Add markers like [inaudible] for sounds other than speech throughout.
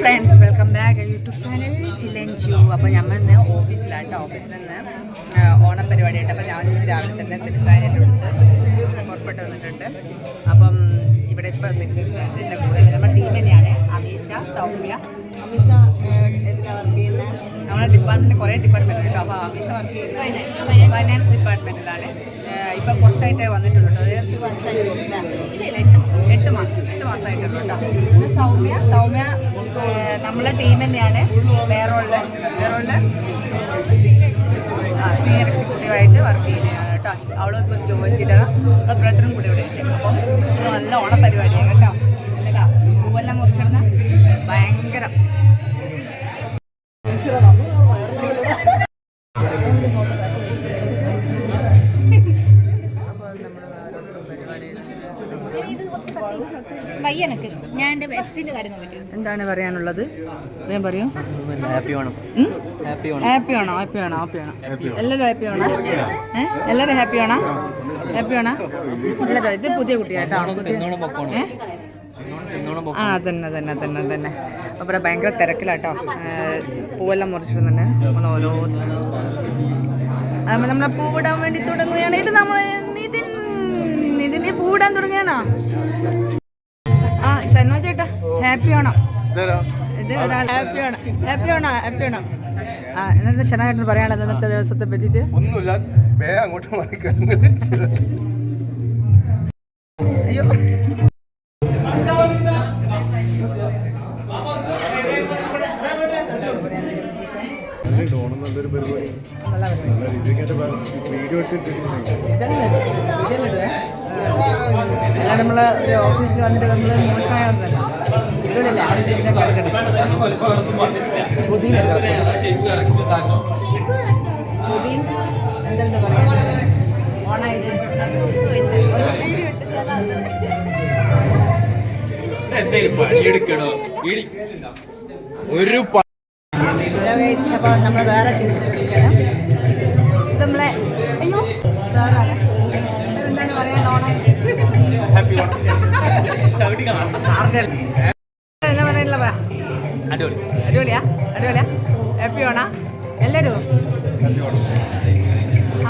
Friends welcome back YouTube channel ചില്ലൻചു അപ്പോൾ നമ്മൾ ഇന്ന് ഓഫീസിലാട്ടോ. ഓഫീസിൽ നിന്ന് ആ, ഓണം പരിപാടിയായിട്ട് അപ്പോൾ ഞാൻ ഇന്ന് രാവിലെ തന്നെ സെമിസാരിന്റെ അടുത്ത് പുറപ്പെട്ട് വന്നിട്ടുണ്ട്. അപ്പം ഇവിടെ ഇപ്പം നിൽക്കുന്നത് ഇതിന്റെ കൂടെ നമ്മുടെ ടീം തന്നെയാണ്. അമീഷ സൗമ്യ. അമീഷ എന്തിനാണ് വർക്ക് ചെയ്യുന്നത് നമ്മുടെ ഡിപ്പാർട്ട്മെന്റിൽ കുറേ ഡിപ്പാർട്ട്മെന്റ് കേട്ടോ അപ്പോൾ അമീഷ വർക്ക് ചെയ്യുന്നത് ഫൈനാൻസ് ഡിപ്പാർട്ട്മെന്റിലാണ് ഇപ്പം കുറച്ചായിട്ടേ വന്നിട്ടുള്ളൂ കേട്ടോ ഒരു എട്ട് എട്ട് മാസം എട്ട് മാസമായിട്ടുള്ളൂ കേട്ടോ സൗമ്യ? സൗമ്യ നമ്മളെ ടീം തന്നെയാണ് വേറെയുള്ള വേറെയുള്ള ആ സീനിയർ എക്സിക്യൂട്ടീവായിട്ട് വർക്ക് ചെയ്യുന്നതാണ് കേട്ടോ. അവളും ഇപ്പം ജോയിൻ ചെയ്തതാണ് അവളെ ബ്രദറും കൂടി ഇവിടെ ഉണ്ട്. അപ്പം ഇത് നല്ല ഓണപരിപാടിയാണ് കേട്ടോ. എന്നിട്ടാ പൂവെല്ലാം മുറിച്ചിടുന്ന ഭയങ്കരം. [laughs] [laughs] വയ്യനക്ക്. ഞാൻ എന്റെ വെബ്സൈറ്റ് കാര്യം നോക്കിട്ടു. എന്താണ് പറയാനുള്ളത്? ഞാൻ പറയൂ. Happy Onam. Happy Onam. Happy ആണോ ഹാപ്പി ആണോ ഹാപ്പി ആണോ എല്ലാവരും ഹാപ്പി ആണോ എല്ലാവരും ഹാപ്പി ആണോ ഹാപ്പി ആണോ എല്ലാവരും ഇത് പുതിയ കുട്ടിയാട്ടോ. പുതിയ ആ തന്നെ തന്നെ തന്നെ തന്നെ അപ്പോൾ ഇവിടെ ഭയങ്കര തിരക്കിലാട്ടോ. പൂവെല്ലാം മുറിച്ചിട്ട് നമ്മൾ ഓരോ നമ്മളെ പൂവിടാൻ വേണ്ടി തുടങ്ങുകയാണ്. ഇത് നമ്മൾ നിതിൻ നിതിന്റെ തുടങ്ങിയാണോ? ആ ഷന്മ ചേട്ടാ ഹാപ്പി ആണോ? ഇത് ഒരാൾ ഹാപ്പി ആണോ? ഹാപ്പി ആണോ? ഹാപ്പി ആണോ? ആ എന്നിട്ട് ഷനായിട്ട് പറയാനുള്ളത് ഇന്നത്തെ ദിവസത്തെ പറ്റിട്ട് ഒന്നുമില്ല അങ്ങോട്ട് അയ്യോ. നല്ലൊരു പരിപാടി. നല്ല പരിപാടി. വീഡിയോ എടുത്തിട്ടുണ്ട് എല്ലാം നമ്മൾ ഒരു ഓഫീസിൽ വന്നിട്ട് നമ്മൾ ഇതിലല്ല എടുക്കട്ടെ ഓണായിട്ട്. പണിയെടുക്കണോ? ഒരു അപ്പോൾ നമ്മൾ വേറെ എന്താ പറയാനുള്ള പറ. അടിപൊളി. അടിപൊളിയാ? അടിപൊളിയാ? ഹാപ്പി ഓണാ? എല്ലാരും?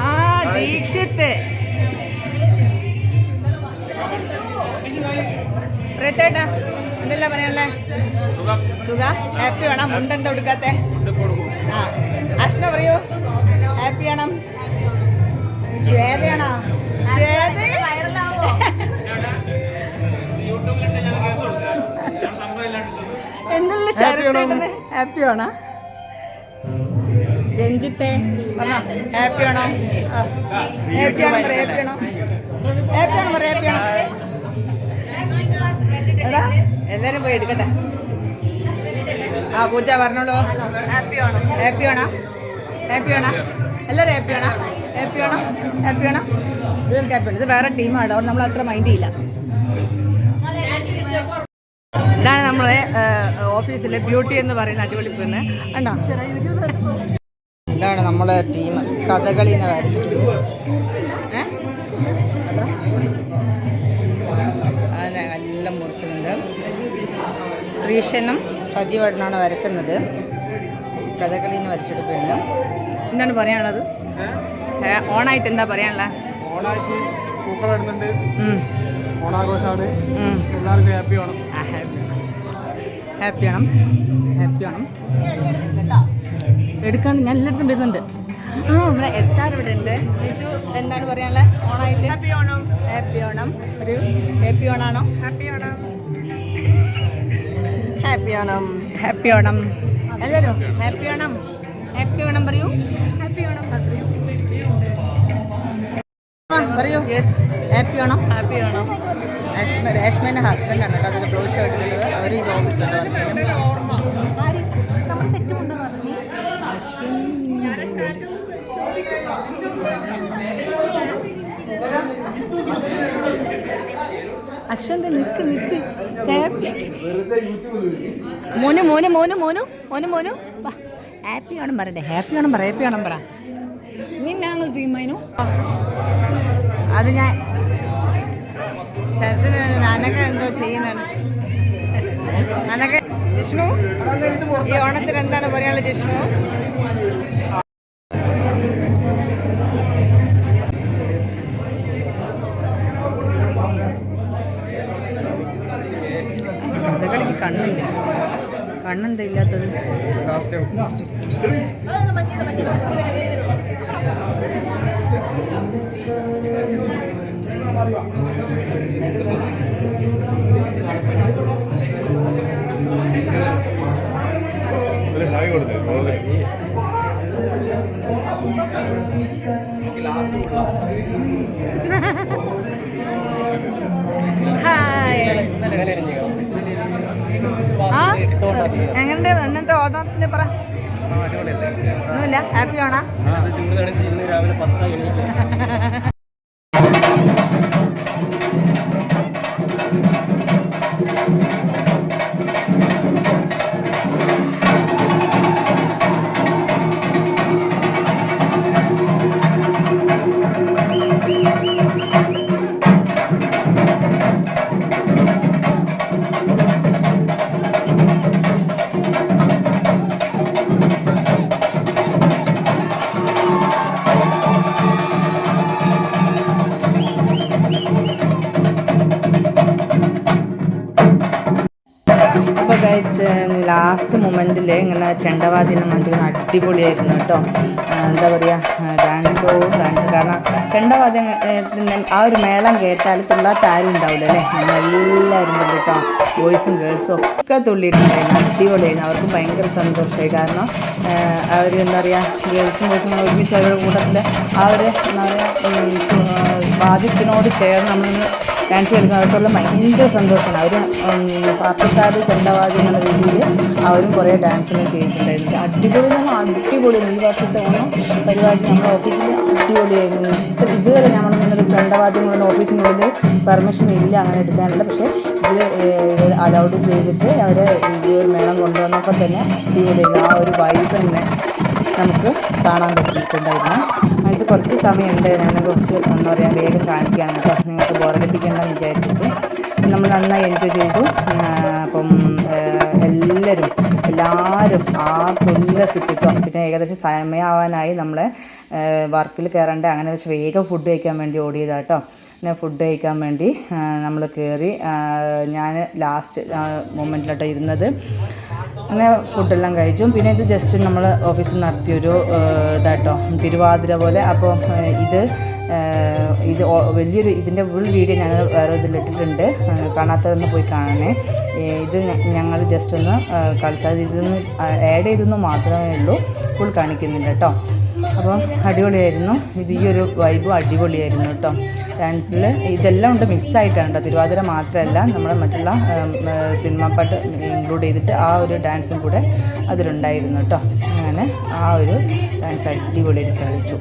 ആ ദീക്ഷിത്ത്. പ്രത്യേട്ടാ എന്തല്ല പറയാനുള്ളേ? സുഖ. ഹാപ്പി വേണം മുണ്ടെന്താ കൊടുക്കാത്തെ ആ. അഷ്ണ പറയൂ. ഹാപ്പി ഓണം? ശ്വേതയാണോ? ശ്വേത? എന്തുള്ള ശരത്തേട്ടന് ഹാപ്പി ആണോ രഞ്ജിത്തെ പറഞ്ഞോ ഹാപ്പി ആണോ ഹാപ്പി ആണോ പറ ഹാപ്പി ആണോ ഹാപ്പി ആണോ ഹാപ്പി ആണോ എടാ എല്ലാരും പോയി എടുക്കട്ടെ ആ പൂജ പറഞ്ഞോളൂ ഹാപ്പി ആണോ ഹാപ്പി ആണോ ഹാപ്പി ആണോ എല്ലാവരും ഹാപ്പി ആണോ ഹാപ്പി ആണോ ഹാപ്പി ആണോ ഇതൊക്കെ ഹാപ്പി ആണ് ഇത് വേറെ ടീമാണ് അവർ നമ്മൾ അത്ര മൈൻഡ് ചെയ്യില്ല ഇതാണ് നമ്മളെ ഓഫീസിലെ ബ്യൂട്ടി എന്ന് പറയുന്ന അടിപൊളി പെണ്ണ്. കണ്ടോ? ഇതാണ് നമ്മളെ ടീം. കഥകളിനെ വരച്ചിട്ടുണ്ട്. അതിനെ എല്ലാം മുറിച്ചിട്ടുണ്ട്. ശ്രീശനും സജീവേട്ടനാണ് വരക്കുന്നത് കഥകളിനെ വരച്ചെടുക്കുന്നു എന്താണ് പറയാനുള്ളത്? ഓണായിട്ട് എന്താ പറയാനുള്ളത്? ഓണായിട്ട് ഉം, ഓണാഘോഷമാണ്. എല്ലാവർക്കും ഹാപ്പി ഓണം. ഹാപ്പി ആണം ഹാപ്പി ആണം എടുക്കാണ്ട് ഞാൻ എല്ലായിടത്തും വരുന്നുണ്ട്. ആ നമ്മുടെ എച്ച് ആർ ഇവിടെ ഉണ്ട്. ഇത് എന്താണ് പറയാനുള്ള ഓണായിട്ട്? ഹാപ്പി ഓണം. ഹാപ്പി ഓണം. ഒരു happy ഓണാണോ? Happy Onam. Happy Onam. Happy Onam. എല്ലാവരും ഹാപ്പി ഓണം. ഹാപ്പി ഓണം പറയൂ. ഹാപ്പി ഓണം പറയൂ പറയൂ. ഹാപ്പി ഓണം ഹാപ്പി ഓണം രേഷ്മേന്റെ ഹസ്ബൻഡാണ് കേട്ടോ. അതിന്റെ ബ്ലൗസ് ഷർട്ട് അവർ ഈ ഓഫീസിലുണ്ട് അശ്വന്ത് നിക്ക് നിക്ക്. മോനു മോനു മോനു മോനു മോനു മോനു. ഹാപ്പി ആണെന്ന് പറയട്ടെ. ഹാപ്പി ആണെന്ന് പറ ഹാപ്പി ആണെന്ന് പറ. നിന്നാണ് ടീമൈനു അത് ഞാൻ ശരത്തിന് ഞാനൊക്കെ എന്തോ ചെയ്യുന്നതാണ്. അനക്കെ ജിഷ്ണു? ഈ ഓണത്തിന് എന്താണ് പറയാനുള്ളത് ജിഷ്ണു? കഥകളിക്ക് കണ്ണില്ല. കണ്ണെന്താ ഇല്ലാത്തത്? ഹായ്. എങ്ങനത്തെ ഓണത്തിന്റെ പറ. ഒന്നുമില്ല. ഹാപ്പി ആണോ? ചൂട് കടച്ച് ഇന്ന് രാവിലെ പത്തായി. [laughs] ലാസ്റ്റ് മൊമെന്റിൽ ഇങ്ങനെ ചെണ്ടവാദിനം മറ്റും അടിപൊളിയായിരുന്നു കേട്ടോ. എന്താ പറയുക ഡാൻസോ ഡാൻസ് കാരണം ചെണ്ടവാദ്യം ആ ഒരു മേളം കേട്ടാൽ തുള്ളാത്ത ആരും ഉണ്ടാവില്ല അല്ലേ? നമ്മളെല്ലാവരും കേട്ടോ. ബോയ്സും ഗേൾസും ഒക്കെ തുള്ളിയിട്ടുണ്ടായിരുന്നു. അടിപൊളിയായിരുന്നു. അവർക്കും ഭയങ്കര സന്തോഷമായി. കാരണം അവർ എന്താ പറയുക ഗേൾസും ബോയ്സും ഒരുമിച്ച് അവരുടെ കൂട്ടത്തിൽ ആ ഒരു എന്താ പറയുക വാദ്യത്തിനോട് ചേർന്ന് നമ്മൾ ഡാൻസ് കളിക്കുന്ന അവർക്കുള്ള ഭയങ്കര സന്തോഷമാണ്. അവർ പാർട്ടിക്കാർ ചെണ്ടവാദി എന്നുള്ള രീതിയിൽ അവരും കുറേ ഡാൻസിനെ ചെയ്തിട്ടുണ്ടായിരുന്നു. അടിപൊളി നമ്മൾ അടിപൊളി ഈ വർഷത്തെ ഓണം പരിപാടി നമ്മുടെ ഓഫീസിൽ അടിപൊളിയായിരുന്നു. ഇതുവരെ നമ്മൾ ഇങ്ങനെ ചെണ്ടവാദ്യങ്ങളുടെ ഓഫീസിനുള്ളിൽ പെർമിഷൻ ഇല്ല അങ്ങനെ എടുക്കാനില്ല. പക്ഷേ ഇത് അലൗഡ് ചെയ്തിട്ട് അവരെ മേളം കൊണ്ടുവന്നപ്പോൾ തന്നെ ഇവിടെ ആ ഒരു വൈബ് തന്നെ നമുക്ക് കാണാൻ പറ്റിയിട്ടുണ്ടായിരുന്നു. അതിനകത്ത് കുറച്ച് സമയമുണ്ട്. ഞാൻ കുറച്ച് എന്താ പറയുക വേഗം കാണിക്കുകയാണ് കേട്ടോ. നിങ്ങൾക്ക് ബോറടിപ്പിക്കേണ്ട വിചാരിച്ചിട്ട്. നമ്മൾ നന്നായി എൻജോയ് ചെയ്തു. അപ്പം എല്ലാവരും എല്ലാവരും ആ തുല്ലസിച്ചിട്ടോ പിന്നെ ഏകദേശം സമയമാവാനായി നമ്മളെ വർക്കിൽ കയറേണ്ട. അങ്ങനെ വേഗം ഫുഡ് കഴിക്കാൻ വേണ്ടി ഓടിയതാട്ടോ പിന്നെ ഫുഡ് കഴിക്കാൻ വേണ്ടി നമ്മൾ കയറി ഞാൻ ലാസ്റ്റ് മൊമെന്റിലോട്ടോ ഇരുന്നത്. അങ്ങനെ ഫുഡെല്ലാം കഴിച്ചു. പിന്നെ ഇത് ജസ്റ്റ് നമ്മൾ ഓഫീസിൽ നടത്തിയൊരു ഇതാട്ടോ തിരുവാതിര പോലെ. അപ്പോൾ ഇത് ഇത് വലിയൊരു ഇതിന്റെ ഫുൾ വീഡിയോ ഞങ്ങൾ വേറെ ഇതിലിട്ടിട്ടുണ്ട് കാണാത്തതൊന്ന് പോയി കാണണേ. ഇത് ഞങ്ങൾ ജസ്റ്റ് ഒന്ന് കളിക്കാതെ ഇതൊന്ന് ആഡ് ചെയ്തെന്ന് മാത്രമേ ഉള്ളൂ. ഫുൾ കാണിക്കുന്നില്ല കേട്ടോ അപ്പം അടിപൊളിയായിരുന്നു. ഇത് ഈ ഒരു വൈബും അടിപൊളിയായിരുന്നു കേട്ടോ ഡാൻസിൽ ഇതെല്ലാം ഉണ്ട് മിക്സ് ആയിട്ടാണ് കേട്ടോ തിരുവാതിര മാത്രമല്ല നമ്മുടെ മറ്റുള്ള സിനിമ പാട്ട് ഇൻക്ലൂഡ് ചെയ്തിട്ട് ആ ഒരു ഡാൻസും കൂടെ അതിലുണ്ടായിരുന്നു കേട്ടോ അങ്ങനെ ആ ഒരു ഡാൻസ് അടിപൊളിയായിട്ട് കളിച്ചു.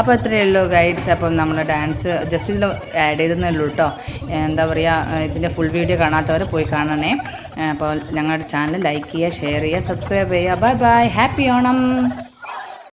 അപ്പോൾ ഇത്രയേ ഉള്ളൂ ഗൈഡ്സ് അപ്പം നമ്മുടെ ഡാൻസ് ജസ്റ്റ് ഇതിൽ ആഡ് ചെയ്തെന്നേ കേട്ടോ എന്താ പറയുക ഇതിന്റെ ഫുൾ വീഡിയോ കാണാത്തവർ പോയി കാണണേ. അപ്പോൾ ഞങ്ങളുടെ ചാനൽ ലൈക്ക് ചെയ്യുക ഷെയർ ചെയ്യുക സബ്സ്ക്രൈബ് ചെയ്യുക. Bye bye happy Onam